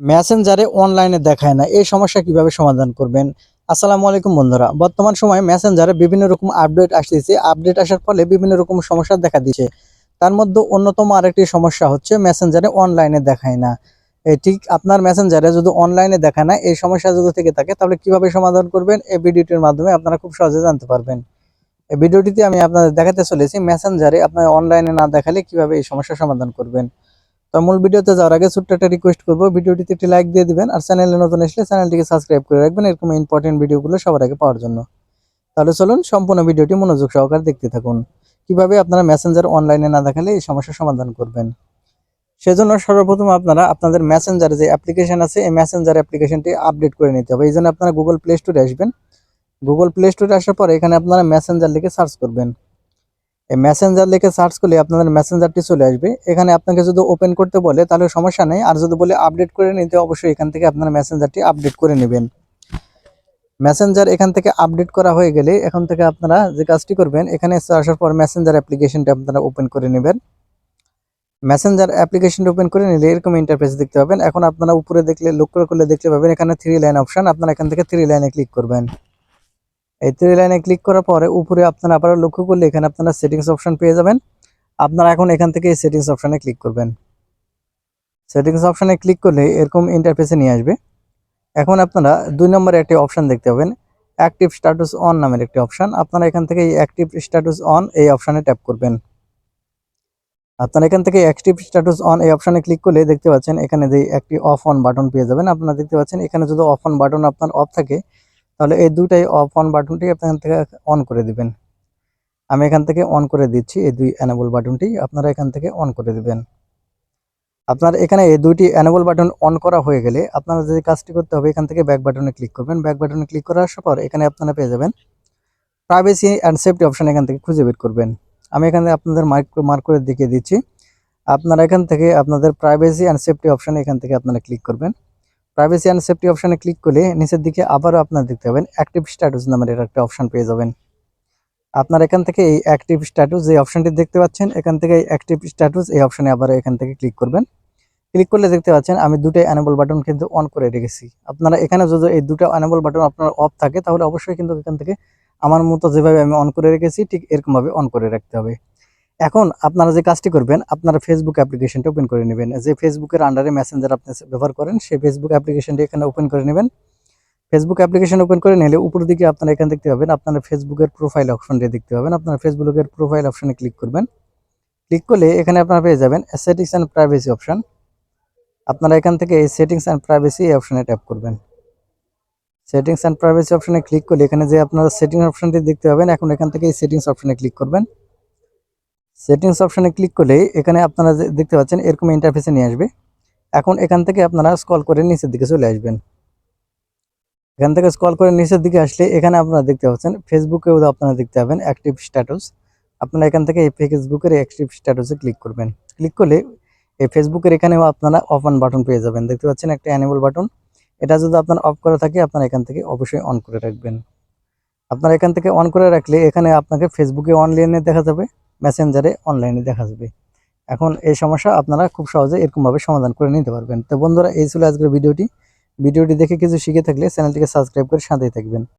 মেসেঞ্জারে অনলাইনে দেখায় না। এই সমস্যা কীভাবে সমাধান করবেন? আসসালামু আলাইকুম বন্ধুরা। বর্তমান সময়ে মেসেঞ্জারে বিভিন্ন রকম আপডেট আসতেছে। আপডেট আসার ফলে বিভিন্ন রকম সমস্যা দেখা দিচ্ছে। তার মধ্যে অন্যতম আরেকটি সমস্যা হচ্ছে মেসেঞ্জারে অনলাইনে দেখায় না। ঠিক আপনার মেসেঞ্জারে যদি অনলাইনে দেখায় না, এই সমস্যা যদি থেকে থাকে, তাহলে কীভাবে সমাধান করবেন? এই ভিডিওটির মাধ্যমে আপনারা খুব সহজে জানতে পারবেন। এই ভিডিওটিতে আমি আপনাদের দেখাতে চলেছি মেসেঞ্জারে আপনার অনলাইনে না দেখালে কীভাবে এই সমস্যার সমাধান করবেন। তো মূল ভিডিওতে যাওয়ার আগে ছোট্ট একটা রিকোয়েস্ট করব, ভিডিওটিতে একটি লাইক দিয়ে দিবেন আর চ্যানেলে নতুন আসলে চ্যানেলটিকে সাবস্ক্রাইব করে রাখবেন, এরকম ইম্পর্টেন্ট ভিডিওগুলো সবার আগে পাওয়ার জন্য। তাহলে চলুন সম্পূর্ণ ভিডিওটি মনোযোগ সহকারে দেখতে থাকুন। কীভাবে আপনারা মেসেঞ্জার অনলাইনে না দেখালে এই সমস্যার সমাধান করবেন? সেজন্য সর্বপ্রথম আপনারা আপনাদের মেসেঞ্জার যে অ্যাপ্লিকেশন আছে, এই মেসেঞ্জার অ্যাপ্লিকেশনটি আপডেট করে নিতে হবে। এই জন্য আপনারা গুগল প্লে স্টোরে আসবেন। গুগল প্লে স্টোরে আসার পরে এখানে আপনারা মেসেঞ্জার লিখে সার্চ করবেন। মেসেঞ্জার লিখে সার্চ করলে আপনাদের মেসেঞ্জারটি চলে আসবে। এখানে আপনাকে যদি ওপেন করতে বলে, তাহলে সমস্যা নেই। আর যদি বলে আপডেট করে নিতে, অবশ্যই এখান থেকে আপনার মেসেঞ্জারটি আপডেট করে নেবেন। মেসেঞ্জার এখান থেকে আপডেট করা হয়ে গেলে এখন থেকে আপনারা যে কাজটি করবেন, এখানে আসার পর মেসেঞ্জার অ্যাপ্লিকেশনটা আপনারা ওপেন করে নেবেন। মেসেঞ্জার অ্যাপ্লিকেশন ওপেন করে নিলে এরকম ইন্টারফেস দেখতে পাবেন। এখন আপনারা উপরে দেখলে, লক্ষ্য করলে দেখতে পাবেন, এখানে থ্রি লাইন অপশন আপনারা এখান থেকে থ্রি লাইনে ক্লিক করবেন। এই থ্রি লাইনে ক্লিক করার পরে উপরে আপনারা আবার লক্ষ্য করলে এখানে আপনারা সেটিংস অপশন পেয়ে যাবেন। আপনারা এখন এখান থেকে সেটিংস অপশনে ক্লিক করবেন। সেটিংস অপশনে ক্লিক করলে এরকম ইন্টারফেসে নিয়ে আসবে। এখন আপনারা দুই নম্বরে একটি অপশন দেখতে পাবেন। অ্যাক্টিভ স্ট্যাটাস অন নামের একটি অপশন আপনারা এখান থেকে এই অ্যাক্টিভ স্ট্যাটাস অন এই অপশানে ট্যাপ করবেন। আপনারা এখান থেকে অ্যাক্টিভ স্ট্যাটাস অন এই অপশানে ক্লিক করলে দেখতে পাচ্ছেন এখানে যে একটি অফ অন বাটন পেয়ে যাবেন। আপনারা দেখতে পাচ্ছেন এখানে যদি অফ অন বাটন আপনার অফ থাকে তাহলে এই দুটাই অফ অন বাটনটি আপনার থেকে অন করে দিবেন। আমি এখান থেকে অন করে দিচ্ছি, এই দুই অ্যানেবল বাটনটি আপনারা এখান থেকে অন করে দিবেন। আপনার এখানে এই দুইটি অ্যানেবল বাটন অন করা হয়ে গেলে আপনারা যে কাজটি করতে হবে, এখান থেকে ব্যাক বাটনে ক্লিক করবেন। ব্যাক বাটনে ক্লিক করার পর এখানে আপনারা পেয়ে যাবেন প্রাইভেসি অ্যান্ড সেফটি অপশান এখান থেকে খুঁজে বের করবেন। আমি এখানে আপনাদের মার্ক মার্ক করে দেখিয়ে দিচ্ছি। আপনারা এখান থেকে আপনাদের প্রাইভেসি অ্যান্ড সেফটি অপশন এখান থেকে আপনারা ক্লিক করবেন। প্রাইভেসি অ্যান্ড সেফটি অপশনে ক্লিক করলে নিচের দিকে আবারও আপনার দেখতে পাবেন অ্যাক্টিভ স্ট্যাটাস নামের একটা অপশন পেয়ে যাবেন। আপনার এখান থেকে এই অ্যাক্টিভ স্ট্যাটাস যে অপশনটি দেখতে পাচ্ছেন, এখান থেকে এই অ্যাক্টিভ স্ট্যাটাস এই অপশনে আবার এখান থেকে ক্লিক করবেন। ক্লিক করলে দেখতে পাচ্ছেন আমি দুটো অ্যানেবল বাটন কিন্তু অন করে রেখেছি। আপনারা এখানে যদি এই দুটো অ্যানেবল বাটন আপনার অফ থাকে, তাহলে অবশ্যই কিন্তু এখান থেকে আমার মতো যেভাবে আমি অন করে রেখেছি, ঠিক এরকমভাবে অন করে রাখতে হবে। এখন আপনারা যে কাজটি করবেন, আপনারা ফেসবুক অ্যাপ্লিকেশনটা ওপেন করে নেবেন। যে ফেসবুকের আন্ডারে মেসেঞ্জার আপনি ব্যবহার করেন, সেই ফেসবুক অ্যাপ্লিকেশনটি এখানে ওপেন করে নেবেন। ফেসবুক অ্যাপ্লিকেশন ওপেন করে নিলে উপর দিকে আপনারা এখানে দেখতে পাবেন, আপনারা ফেসবুকের প্রোফাইল অপশনটি দেখতে পাবেন। আপনারা ফেসবুকের প্রোফাইল অপশনে ক্লিক করবেন। ক্লিক করলে এখানে আপনারা পেয়ে যাবেন সেটিংস অ্যান্ড প্রাইভেসি অপশন আপনারা এখান থেকে এই সেটিংস অ্যান্ড প্রাইভেসি এই অপশনে ট্যাপ করবেন। সেটিংস অ্যান্ড প্রাইভেসি অপশনে ক্লিক করলে এখানে যে আপনারা সেটিংস অপশনটি দেখতে পাবেন, এখন এখান থেকে এই সেটিংস অপশনে ক্লিক করবেন। সেটিংস অপশানে ক্লিক করলে এখানে আপনারা দেখতে পাচ্ছেন এরকম ইন্টারফেসে নিয়ে আসবে। এখন এখান থেকে আপনারা স্ক্রল করে নিচের দিকে চলে আসবেন। এখান থেকে স্ক্রল করে নিচের দিকে আসলে এখানে আপনারা দেখতে পাচ্ছেন ফেসবুকেও আপনারা দেখতে পাবেন অ্যাক্টিভ স্ট্যাটাস আপনারা এখান থেকে এই ফেসবুকের অ্যাক্টিভ স্ট্যাটাসে ক্লিক করবেন। ক্লিক করলে এই ফেসবুকের এখানেও আপনারা অফ অন বাটন পেয়ে যাবেন। দেখতে পাচ্ছেন একটা অ্যানিমেল বাটন এটা যদি আপনার অফ করা থাকে, আপনারা এখান থেকে অবশ্যই অন করে রাখবেন। আপনারা এখান থেকে অন করে রাখলে এখানে আপনাকে ফেসবুকে অনলাইনে দেখা যাবে। মেসেঞ্জারে অনলাইনে দেখা যাবে। এখন এই সমস্যা আপনারা খুব সহজে এরকমভাবে সমাধান করে নিতে পারবেন। তো বন্ধুরা, এই ছিল আজকের ভিডিওটি। ভিডিওটি দেখে কিছু শিখে থাকলে চ্যানেলটিকে সাবস্ক্রাইব করে সাথেই থাকবেন।